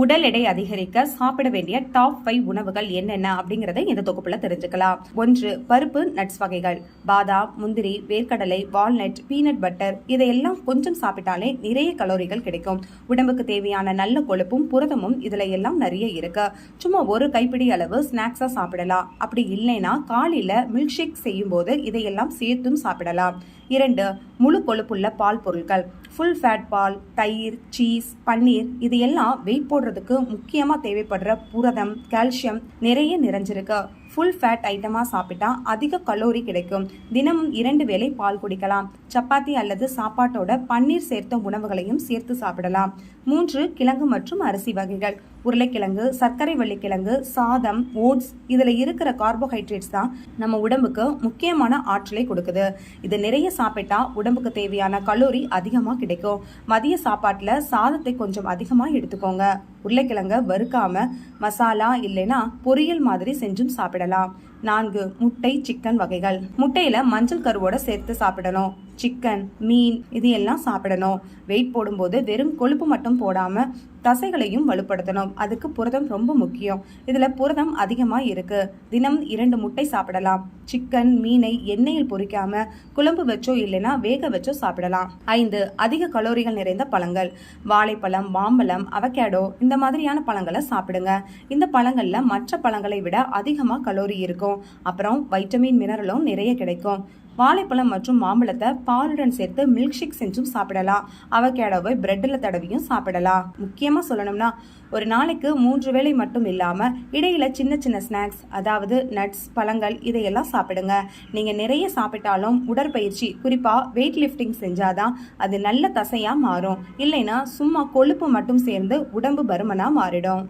உடல் எடை அதிகரிக்க சாப்பிட வேண்டிய டாப் ஃபைவ் உணவுகள் என்னென்ன அப்படிங்கறத இந்த தொகுப்புல தெரிஞ்சுக்கலாம். ஒன்று பருப்பு நட்ஸ் வகைகள். பாதாம் முந்திரி வேர்க்கடலை வால்நட் பீனட் பட்டர் இதையெல்லாம் கொஞ்சம் சாப்பிட்டாலே நிறைய கலோரிகள் கிடைக்கும். உடம்புக்கு தேவையான நல்ல கொழுப்பும் புரதமும் இதுல எல்லாம் நிறைய இருக்கு. சும்மா ஒரு கைப்பிடி அளவு ஸ்நாக்ஸா சாப்பிடலாம். அப்படி இல்லைன்னா காலையில மில்க் ஷேக் செய்யும் போது இதையெல்லாம் சேர்த்தும் சாப்பிடலாம். இரண்டு முழு கொழுப்புள்ள பால் பொருட்கள். ஃபுல் ஃபேட் பால் தயிர் சீஸ் பன்னீர் இது எல்லாம் வெயிட் போடுறதுக்கு முக்கியமாக தேவைப்படுற புரதம் கால்சியம் நிறைய நிறைஞ்சிருக்கு. ஃபுல் ஃபேட் ஐட்டமாக சாப்பிட்டா அதிக கலோரி கிடைக்கும். தினமும் இரண்டு வேளை பால் குடிக்கலாம். சப்பாத்தி அல்லது சாப்பாட்டோட பன்னீர் சேர்த்த உணவுகளையும் சேர்த்து சாப்பிடலாம். மூன்று கிழங்கு மற்றும் அரிசி வகைகள். உருளைக்கிழங்கு சர்க்கரை வள்ளிக்கிழங்கு சாதம் ஓட்ஸ் இதில் இருக்கிற கார்போஹைட்ரேட்ஸ் தான் நம்ம உடம்புக்கு முக்கியமான ஆற்றலை கொடுக்குது. இது நிறைய சாப்பிட்டா உடம்புக்கு தேவையான கலோரி அதிகமாக கிடைக்கும். மதிய சாப்பாட்டில் சாதத்தை கொஞ்சம் அதிகமாக எடுத்துக்கோங்க. உருளைக்கிழங்க வறுக்காம மசாலா இல்லைன்னா பொரியல் மாதிரி செஞ்சும் சாப்பிடலாம். விடலாம். நான்கு முட்டை சிக்கன் வகைகள். முட்டையில மஞ்சள் கருவோட சேர்த்து சாப்பிடணும். சிக்கன் மீன் இது எல்லாம் சாப்பிடணும். வெயிட் போடும்போது வெறும் கொழுப்பு மட்டும் போடாம தசைகளையும் வலுப்படுத்தணும். அதுக்கு புரதம் ரொம்ப முக்கியம். இதுல புரதம் அதிகமா இருக்கு. தினம் இரண்டு முட்டை சாப்பிடலாம். சிக்கன் மீனை எண்ணெயில் பொறிக்காம குழம்பு வச்சோ இல்லைன்னா வேக வச்சோ சாப்பிடலாம். ஐந்து அதிக கலோரிகள் நிறைந்த பழங்கள். வாழைப்பழம் மாம்பழம் அவகேடோ இந்த மாதிரியான பழங்களை சாப்பிடுங்க. இந்த பழங்கள்ல மற்ற பழங்களை விட அதிகமா கலோரி இருக்கும். அப்புறம் வைட்டமின் மினரலும் நிறைய கிடைக்கும். வாழைப்பழம் மற்றும் மாம்பழத்தை பாலுடன் சேர்த்து மில்க் ஷேக் செஞ்சும் சாப்பிடலாம். அவகேடோவை பிரெட்டில் தடவியும் சாப்பிடலாம். முக்கியமாக சொல்லணும்னா ஒரு நாளைக்கு மூன்று வேளை மட்டும் இல்லாமல் இடையில சின்ன சின்ன ஸ்நாக்ஸ் அதாவது நட்ஸ் பழங்கள் இதையெல்லாம் சாப்பிடுங்க. நீங்கள் நிறைய சாப்பிட்டாலும் உடற்பயிற்சி குறிப்பாக வெயிட் லிஃப்டிங் செஞ்சாதான் அது நல்ல தசையாக மாறும். இல்லைன்னா சும்மா கொழுப்பு மட்டும் சேர்ந்து உடம்பு பருமனாக மாறிடும்.